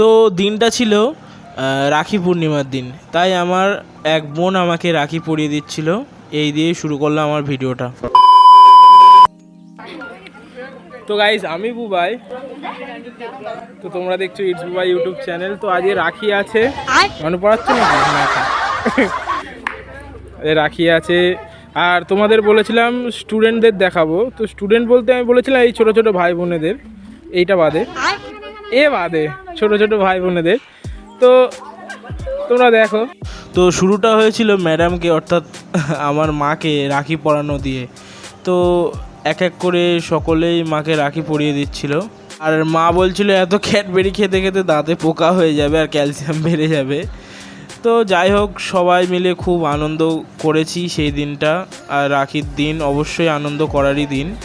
তো দিনটা ছিল রাখি পূর্ণিমার দিন। তাই আমার এক বোন আমাকে রাখি পরিয়ে দিচ্ছিল। এই দিয়েই শুরু করলাম আমার ভিডিওটা। তো গাইজ আমি বুবাই। তো তোমরা দেখছ ইটস বুবাই ইউটিউব চ্যানেল তো আজকে রাখি আছে। মনে পড়াচ্ছে না রাখি আছে। আর তোমাদের বলেছিলাম স্টুডেন্টদের দেখাবো। তো স্টুডেন্ট বলতে আমি বলেছিলাম এই ছোট ছোট ভাই বোনেদের এইটা বাদে। এ বাদে, ছোট ছোট ভাই বোনেদের। তো তোমরা দেখো। তো শুরুটা হয়েছিল ম্যাডামকে, অর্থাৎ আমার মাকে রাখি পরানো দিয়ে। তো এক এক করে সকলেই মাকে রাখি পরিয়ে দিচ্ছিল। আর মা বলছিল, এত ক্যাডবেরি খেতে খেতে দাঁতে পোকা হয়ে যাবে আর ক্যালসিয়াম বেড়ে যাবে। তো যাই হোক, সবাই মিলে খুব আনন্দ করেছি সেই দিনটা। আর রাখির দিন অবশ্যই আনন্দ করারই দিন।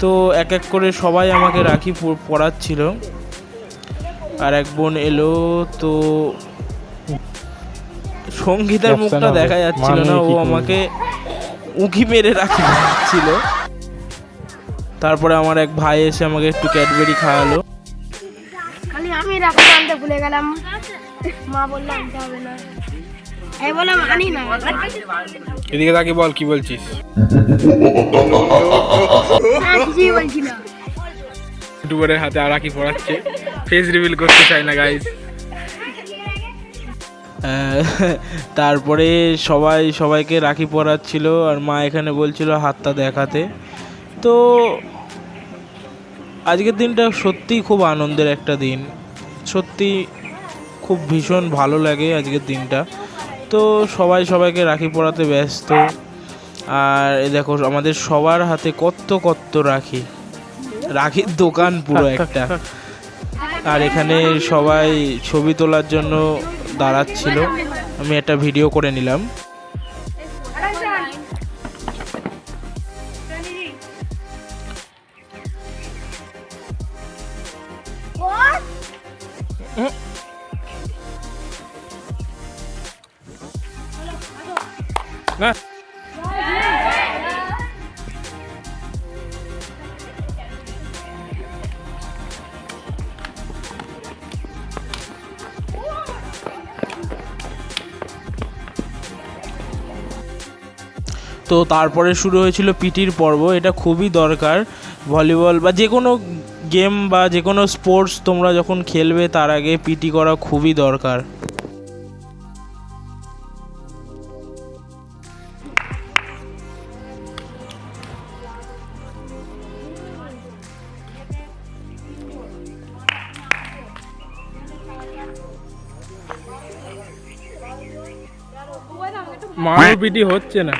তো এক এক করে সবাই আমাকে রাখি প- পরাচ্ছিল। আর এক বোন এলো তো সঙ্গীতার মুখটা দেখা যাচ্ছিল মানে না ও আমাকে উঁকি মেরে রাখি ছিল তারপরে আমার এক ভাই এসে আমাকে একটু ক্যাডবেরি খাওয়ালো। খালি আমি রাখতে আনতে ভুলে গেলাম। মা বলল আনতে হবে না। আমি বললাম আনি না। এদিকে তাকে বল কি বলছিস? না, কিছুই বলছি না। ইউটিউবারের হাতে আর কি পড়াচ্ছে। ফেস রিভিল করতে চাই না গাইজ তারপরে সবাই, সবাইকে রাখি পরাচ্ছিল আর মা এখানে বলছিল হাতটা দেখাতে। তো আজকের দিনটা সত্যিই খুব আনন্দের একটা দিন। সত্যি খুব ভীষণ ভালো লাগে আজকের দিনটা। তো সবাই, সবাইকে রাখি পরাতে ব্যস্ত। আর দেখো, আমাদের সবার হাতে কত কত রাখি। রাখির দোকান পুরো একটা। আর এখানে সবাই ছবি তোলার জন্য দাঁড়াচ্ছিল। আমি একটা ভিডিও করে নিলাম। না। তো তারপরে শুরু হয়েছিল পিটির পর্ব, এটা খুবই দরকার। ভলিবল বা যে কোনো গেম বা যে কোনো স্পোর্টস তোমরা যখন খেলবে, তার আগে পিটি করা খুবই দরকার। মায়ের পিটি হচ্ছে না।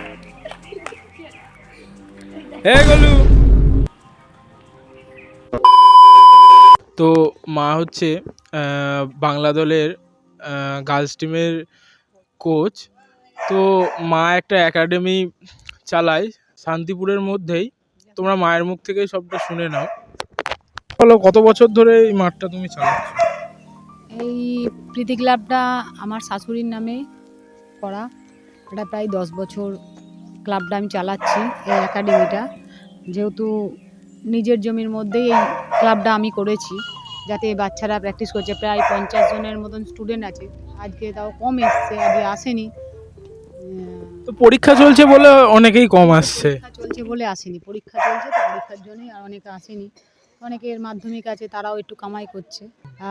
হে গলু। তো মা হচ্ছে বাংলা দলের গার্লস টিমের কোচ তো মা একটা একাডেমি চালায় শান্তিপুরের মধ্যেই। তোমরা মায়ের মুখ থেকেই সবটা শুনে নাও। বলো কত বছর ধরে এই মাঠটা তুমি চালাচ্ছ? এই প্রীতি ক্লাবটা আমার শাশুড়ির নামে করা। এটা প্রায় দশ বছর ক্লাবটা আমি চালাচ্ছি এই একাডেমিটা। যেহেতু নিজের জমির মধ্যেই এই ক্লাবটা আমি করেছি যাতে বাচ্চারা প্র্যাকটিস করছে। প্রায় পঞ্চাশ জনের মতন স্টুডেন্ট আছে। আজকে তাও কম এসছে আজকে আসেনি। তো পরীক্ষা চলছে বলে অনেকেই কম আসছে। চলছে বলে আসেনি। পরীক্ষা চলছে তো পরীক্ষার জন্যই আর অনেকে আসেনি। অনেকের মাধ্যমিক আছে তারাও একটু কামাই করছে।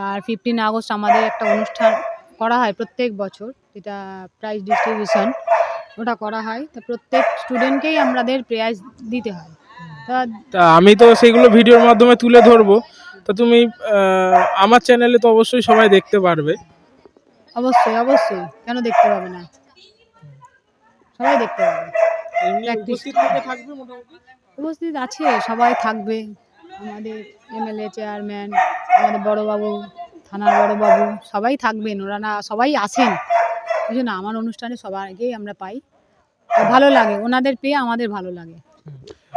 আর ফিফটিন আগস্ট আমাদের একটা অনুষ্ঠান করা হয় প্রত্যেক বছর যেটা প্রাইজ ডিস্ট্রিবিউশন ওটা করা হয়। তো প্রত্যেক স্টুডেন্টকেই আমাদের প্রাইজ দিতে হয়। তা আমি তো সেগুলো ভিডিওর মাধ্যমে তুলে ধরবো। তো তুমি আমার চ্যানেলে তো অবশ্যই সবাই দেখতে পারবে। অবশ্যই অবশ্যই। কেন দেখতে পাবে না? সবাই দেখতে পাবে। উপস্থিত আছে সবাই থাকবে। আমাদের এমএলএ চেয়ারম্যান আমাদের বড়বাবু থানার বড়বাবু সবাই থাকবেন। ওরা না সবাই আসেন ওই জন্য আমার অনুষ্ঠানে সবাইকেই আমরা পাই। ভালো লাগে, ওনাদের পেয়ে আমাদের ভালো লাগে।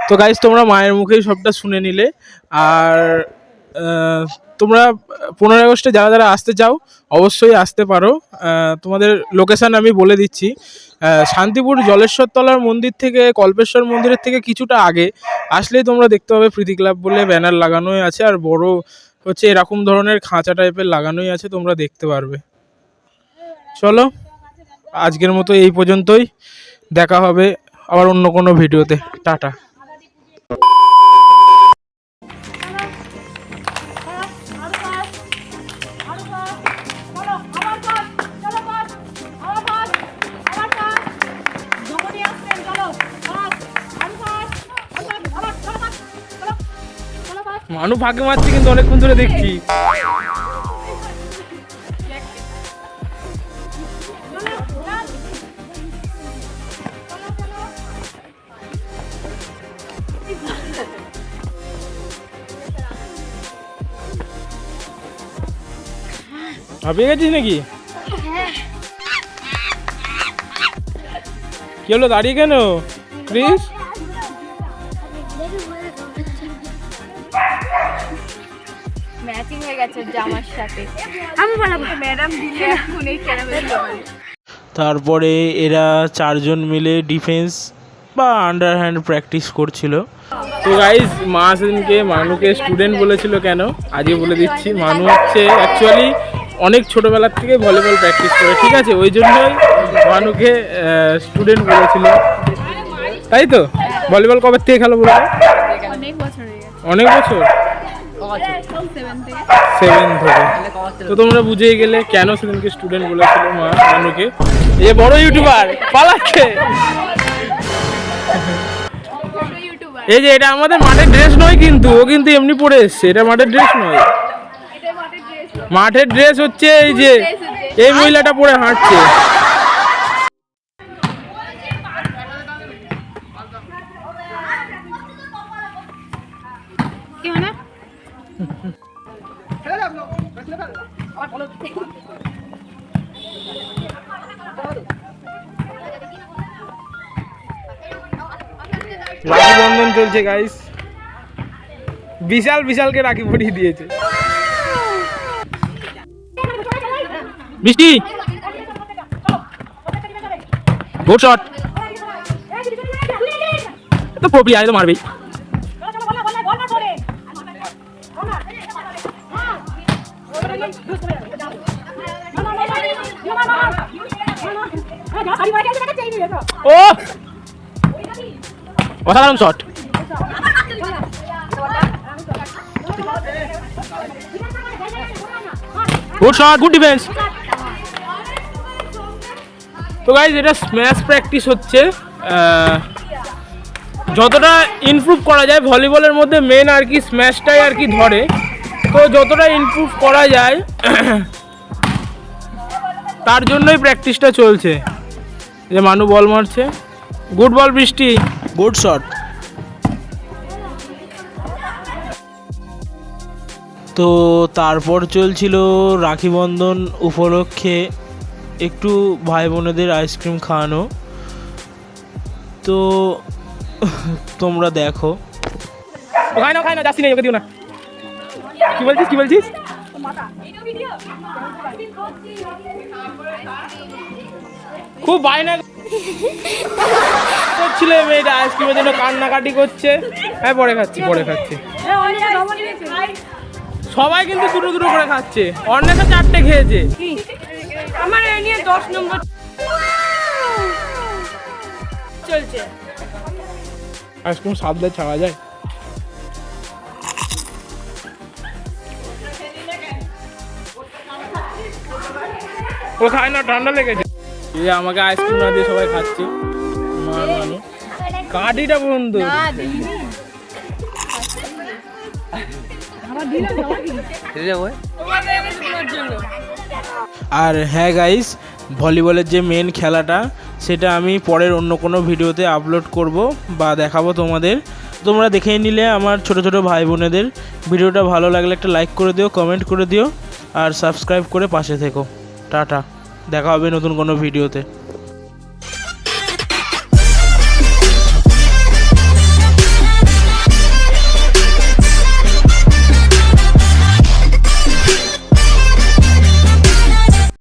তো গাইজ তোমরা মায়ের মুখেই সবটা শুনে নিলে। আর তোমরা পনেরোই আগস্টে যারা যারা আসতে চাও, অবশ্যই আসতে পারো। তোমাদের লোকেশান আমি বলে দিচ্ছি। শান্তিপুর জলেশ্বর তলার মন্দির থেকে, কল্পেশ্বর মন্দিরের থেকে কিছুটা আগে। আসলেই তোমরা দেখতে পাবে প্রীতি ক্লাব বলে ব্যানার লাগানোই আছে, আর বড় হচ্ছে এরকম ধরনের খাঁচা টাইপের লাগানোই আছে, তোমরা দেখতে পারবে। চলো। আজকের মতো এই পর্যন্তই। দেখা হবে আবার অন্য কোনো ভিডিওতে। টাটা। মানু ফাঁকে মারছে কিন্তু অনেকক্ষণ ধরে দেখছি। হাঁপিয়ে গেছিস নাকি? কি হলো দাঁড়িয়ে কেন? ক্রিস? ম্যাচিং হয়ে গেছে জামার সাথে। আমি বানাবো ম্যাডাম দিলে এখন এই তারপরে এরা চারজন মিলে ডিফেন্স বা আন্ডার হ্যান্ড প্র্যাকটিস করছিল। তো গাইজ মা সেদিনকে মানুকে স্টুডেন্ট বলেছিল কেন? আজকে বলে দিচ্ছি মানু হচ্ছে অ্যাকচুয়ালি অনেক ছোটোবেলার থেকে ভলিবল প্র্যাকটিস করে ঠিক আছে? ওই জন্যই মানুকে স্টুডেন্ট বলেছিল। তাই তো? ভলিবল কবে থেকে খেলো বলো অনেক বছর সেভেন থেকে তো তোমরা বুঝেই গেলে কেন সেদিনকে স্টুডেন্ট বলেছিল মা মানুকে যে বড় ইউটিউবার পালাচ্ছে। এই যে এটা আমাদের মাঠের ড্রেস নয় কিন্তু ও কিন্তু এমনি পরে এসছে। এটা মাঠের ড্রেস নয়। মাঠের ড্রেস হচ্ছে এই যে, এই মহিলাটা পরে হাঁটছে। রাখি বন্ধন চলছে গাইস বিশাল, বিশালকে রাখি পরিয়ে দিয়েছে। বৃষ্টি গুড শট তো প্রবলি আয় তো মারবেই। ও! অসাধারণ shot good shot good defence তো গাইজ এটা স্ম্যাশ প্র্যাকটিস হচ্ছে। যতটা ইমপ্রুভ করা যায় ভলিবলের মধ্যে মেন আর কি স্ম্যাশটাই আর কি ধরে। তো যতটা ইমপ্রুভ করা যায়, তার জন্যই প্র্যাকটিসটা চলছে। যে মানু বল মারছে। গুড বল বৃষ্টি। গুড শট তো তারপর চলছিল রাখি বন্ধন উপলক্ষে একটু ভাই বোনেদের আইসক্রিম খাওয়ানো। তো তোমরা দেখো। খাই না খাই না যাচ্ছি না ওকে দিও না। কি বলছিস কি বলছিস? খুব বায়না করছিল মেয়েটা আইসক্রিমের জন্য কান্নাকাটি করছে। হ্যাঁ পরে খাচ্ছি পরে খাচ্ছি। সবাই কিন্তু দুটো দুটো করে খাচ্ছে। অন্যেকা চারটে খেয়েছে। আমার এই নিয়ে দশ নম্বর চলছে। আইসক্রিম সাবধানে ছাড়া যায়। ও খায় না ঠান্ডা লেগেছে? এই যে আমাকে আইসক্রিম না দিয়ে সবাই খাচ্ছে। মানু কাঠিটা বন্ধু। আর হ্যাঁ গাইস ভলিবলের যে মেন খেলাটা, সেটা আমি পরের অন্য কোনো ভিডিওতে আপলোড করব বা দেখাবো তোমাদের। তোমরা দেখে নিলে আমার ছোট ছোট ভাই বোনেদের। ভিডিওটা ভালো লাগলে একটা লাইক করে দিও কমেন্ট করে দিও, আর সাবস্ক্রাইব করে পাশে থেকো। টাটা। দেখা হবে নতুন কোনো ভিডিওতে